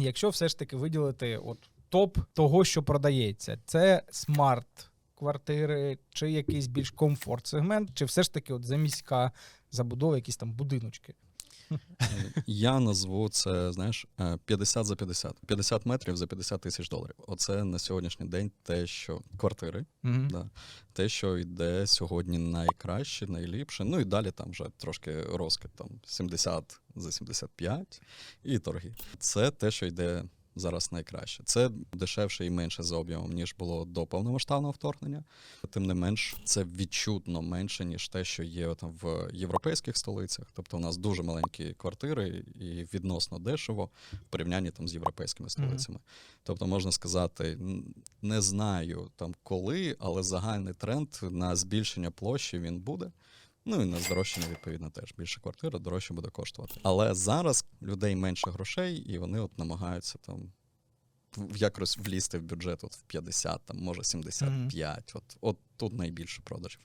Якщо все ж таки виділити от топ того, що продається, це смарт квартири, чи якийсь більш комфорт сегмент, чи все ж таки от заміська забудова, якісь там будиночки. Я назву це, знаєш, е, 50 за 50. 50 метрів за 50 тисяч доларів. Оце на сьогоднішній день те, що квартири, Угу. да, те, що йде сьогодні найкраще, найліпше. Ну і далі там вже трошки розкид, там 70 за 75 і торги. Це те, що йде зараз найкраще. Це дешевше і менше за об'ємом, ніж було до повномасштабного вторгнення. Тим не менш, це відчутно менше, ніж те, що є там в європейських столицях. Тобто у нас дуже маленькі квартири і відносно дешево в порівнянні там з європейськими столицями. Тобто можна сказати, не знаю там коли, але загальний тренд на збільшення площі він буде. Ну і на здорожчання, відповідно, теж більше квартира, дорожче буде коштувати. Але зараз людей менше грошей, і вони от намагаються там якось влізти в бюджет от в 50, там, може 75. От, от тут найбільше продажів.